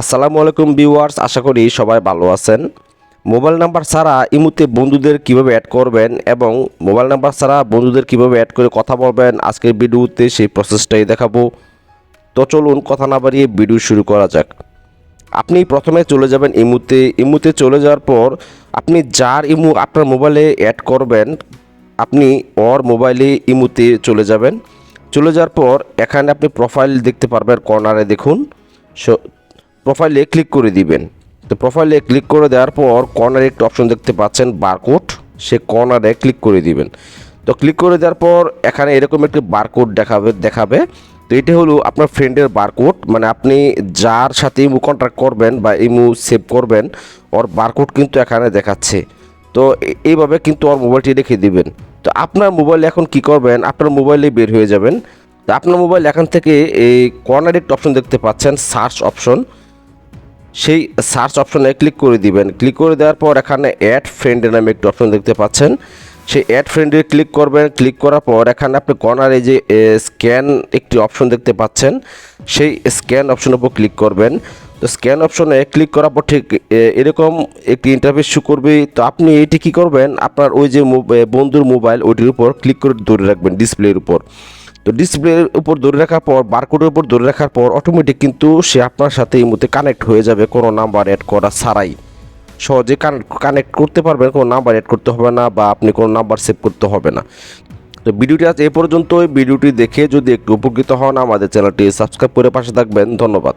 আসসালামু আলাইকুম ভিউয়ার্স, আশা করি সবাই ভালো আছেন। মোবাইল নাম্বার ছাড়া ইমুতে বন্ধুদের কীভাবে অ্যাড করবেন এবং মোবাইল নাম্বার ছাড়া বন্ধুদের কীভাবে অ্যাড করে কথা বলবেন, আজকের ভিডিওতে সেই প্রসেসটাই দেখাবো। তো চলুন কথা না বাড়িয়ে ভিডিও শুরু করা যাক। আপনি প্রথমে চলে যাবেন ইমুতে ইমুতে চলে যাওয়ার পর আপনি যার ইমু আপনার মোবাইলে অ্যাড করবেন, আপনি ওর মোবাইলে ইমুতে চলে যাবেন। চলে যাওয়ার পর এখানে আপনি প্রোফাইল দেখতে পারবেন কর্নারে দেখুন। প্রোফাইলে ক্লিক করে দিবেন। তো প্রোফাইলে ক্লিক করে দেওয়ার পর কর্নারে একটি অপশন দেখতে পাচ্ছেন বারকোড সে কর্নারে ক্লিক করে দিবেন। তো ক্লিক করে দেওয়ার পর এখানে এরকম একটি বারকোড দেখাবে দেখাবে। তো এটা হলো আপনার ফ্রেন্ডের বারকোড মানে আপনি যার সাথে ইমু কন্ট্যাক্ট করবেন বা ইমু সেভ করবেন, ওর বারকোড কিন্তু এখানে দেখাচ্ছে। তো এইভাবে কিন্তু ওর মোবাইলটি রেখে দিবেন। তো আপনার মোবাইলে এখন কি করবেন? আপনার মোবাইলে বের হয়ে যাবেন। তো আপনার মোবাইল এখান থেকে এই কর্নার একটি অপশন দেখতে পাচ্ছেন সার্চ অপশন সেই সার্চ অপশনে ক্লিক করে দিবেন। ক্লিক করে দেওয়ার পর এখানে অ্যাড ফ্রেন্ড নামে একটি অপশন দেখতে পাচ্ছেন। সেই অ্যাড ফ্রেন্ডে ক্লিক করবেন। ক্লিক করার পর এখানে আপনি কর্নারে যে স্ক্যান একটি অপশন দেখতে পাচ্ছেন। সেই স্ক্যান অপশনের উপর ক্লিক করবেন। তো স্ক্যান অপশনে ক্লিক করার পর ঠিক এরকম একটি ইন্টারফেস শু করবে। তো আপনি এটি কী করবেন? আপনার ওই যে বন্ধুর মোবাইল ওইটির উপর ক্লিক করে ধরে রাখবেন ডিসপ্লের উপর। তো ডিসপ্লের উপর ধরে রাখার পর বারকোডের উপর ধরে রাখার পর অটোমেটিক কিন্তু সে আপনার সাথে এই মুহূর্তে কানেক্ট হয়ে যাবে, কোনো নাম্বার অ্যাড করা ছাড়াই। সহজে কানেক্ট করতে পারবেন, কোনো নাম্বার অ্যাড করতে হবে না বা আপনি কোনো নাম্বার সেভ করতে হবে না। তো ভিডিওটি আজ এ পর্যন্ত ভিডিওটি দেখে যদি একটু উপকৃত হন, আমাদের চ্যানেলটি সাবস্ক্রাইব করে পাশে থাকবেন। ধন্যবাদ।